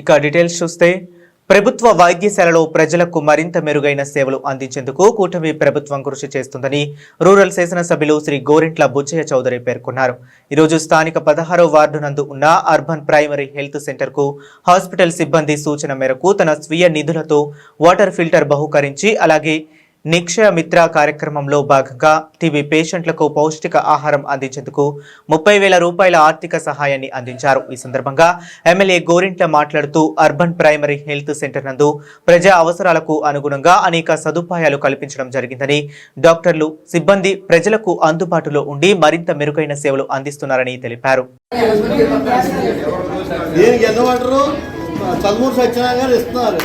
ఇక డీటెయిల్స్ చూస్తే ప్రభుత్వ వైద్యశాలలో ప్రజలకు మరింత మెరుగైన సేవలు అందించేందుకు కూటమి ప్రభుత్వం కృషి చేస్తుందని రూరల్ శాసనసభ్యులు శ్రీ గోరింట్ల బుచ్చయ్య చౌదరి పేర్కొన్నారు. ఈరోజు స్థానిక పదహారో వార్డు నందు ఉన్న అర్బన్ ప్రైమరీ హెల్త్ సెంటర్కు హాస్పిటల్ సిబ్బంది సూచన మేరకు తన స్వీయ నిధులతో వాటర్ ఫిల్టర్ బహుకరించి అలాగే నిక్షయ మిత్ర కార్యక్రమంలో భాగంగా టీబీ పేషెంట్లకు పౌష్టిక ఆహారం అందించేందుకు ముప్పై వేల రూపాయల ఆర్థిక సహాయాన్ని అందించారు. ఈ సందర్భంగా ఎమ్మెల్యే గోరింట్ల మాట్లాడుతూ అర్బన్ ప్రైమరీ హెల్త్ సెంటర్ నందు ప్రజా అవసరాలకు అనుగుణంగా అనేక సదుపాయాలు కల్పించడం జరిగిందని డాక్టర్లు సిబ్బంది ప్రజలకు అందుబాటులో ఉండి మరింత మెరుగైన సేవలు అందిస్తున్నారని తెలిపారు. సత్యనారాయణ ఇస్తున్నారు.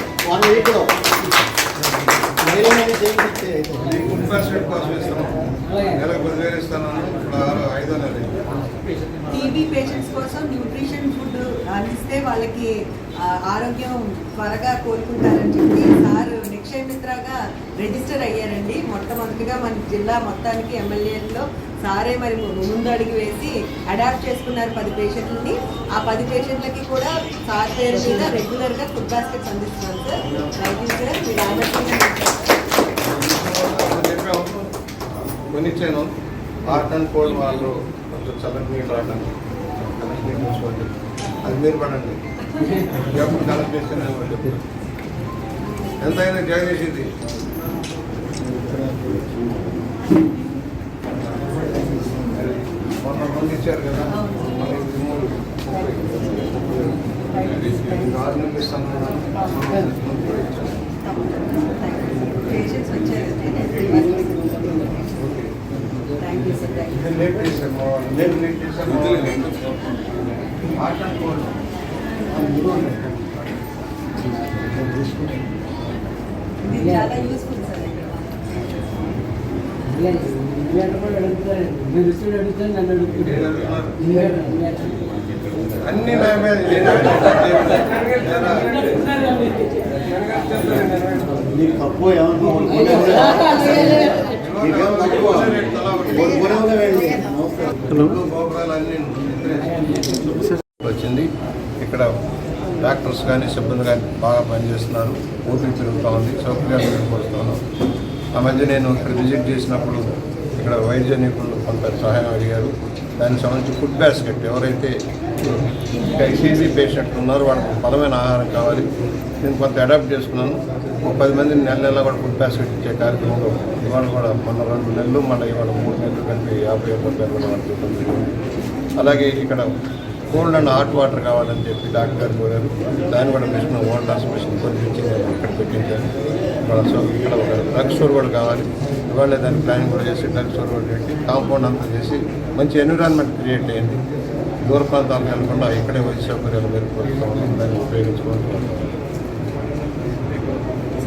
మహిళలని చేయించి ఇంపాస్మెంట్ కోసం ఇస్తున్నాం నెలకు పదివేలు ఇస్తాను. ఇప్పుడు ఆరు ఐదో నెల టీబీ పేషెంట్స్ కోసం న్యూట్రిషన్ ఫుడ్ అందిస్తే వాళ్ళకి ఆరోగ్యం త్వరగా కోలుకుంటారని చెప్పి సార్ నిక్షయమిత్రగా రిజిస్టర్ అయ్యారండి. మొట్టమొదటిగా మన జిల్లా మొత్తానికి ఎమ్మెల్యేలో సారే మరి ముందు అడిగి వేసి అడాప్ట్ చేసుకున్నారు పది పేషెంట్లని ఆ పది పేషెంట్లకి కూడా సార్ పేరు మీద రెగ్యులర్గా ఫుడ్ బాస్కెట్స్ అందిస్తున్నాం సార్. థ్యాంక్ యూ సార్ మీరు ఆదర్శంగా హార్ట్ అండ్ కోల్డ్ వాళ్ళు కొంచెం చల్లటి నీళ్ళు అది మీరు పడండి. ఎప్పుడు కనెక్ట్ చేస్తేనే చెప్పు ఎంత అయినా జాయిన్ చేసింది మొన్న మంది ఇచ్చారు కదా మళ్ళీ ఇది మూడు ముప్పై. ఆరు నెలలు ఇస్తాను పేషెంట్స్ వచ్చారు thank you sir thank you నేను లేట్ చేశాను మా వాళ్ళు. నేను లేట్ చేశాను మా అన్ని నా మీద నీకు తక్కువ ఏమన్నా నీకేం తక్కువ కొనుక్కోనే వెళ్ళి వచ్చింది ఇక్కడ డాక్టర్స్ కానీ సిబ్బంది కానీ బాగా పనిచేస్తున్నారు. ఓపిక పెరుగుతూ ఉంది. సౌకర్యాలు మెరుగుపరుస్తున్నాను. ఆ మధ్య నేను ఇక్కడ విజిట్ చేసినప్పుడు ఇక్కడ వైద్య నిపుణులు కొంత సహాయం అడిగారు. దానికి సంబంధించి ఫుడ్ బ్యాస్కెట్ ఎవరైతే ఐసీజీ పేషెంట్లు ఉన్నారో వాళ్ళకి బలమైన ఆహారం కావాలి. నేను కొంత అడాప్ట్ చేసుకున్నాను. ఒక పది మంది నెల నెల కూడా ఫుడ్ బ్యాస్కెట్ ఇచ్చే కార్యక్రమంలో ఇవాళ కూడా మొన్న రెండు నెలలు మళ్ళీ ఇవాళ మూడు నెలలు కలిపి యాభై ఒక్క నెలలు అలాగే ఇక్కడ కోల్డ్ అండ్ హాట్ వాటర్ కావాలని చెప్పి డాక్టర్ గారు కోరారు. దాన్ని కూడా మిషన్ వాటర్ మిషన్ కొనిపించి ఇక్కడ పెట్టించాను ఇక్కడ సో ఇక్కడ ఒక డ్రగ్ స్టోర్ కూడా కావాలి. ఇవాళ దాన్ని ప్లానింగ్ కూడా చేసి డ్రగ్ స్టోర్ కూడా పెట్టి కాంపౌండ్ అంతా చేసి మంచి ఎన్విరాన్మెంట్ క్రియేట్ అయ్యింది దూర ప్రాంతాలకు వెళ్ళకుండా ఇక్కడే వచ్చే సౌకర్యాలు మెరుగుపరుస్తామని దాన్ని ఉపయోగించుకోవాలి.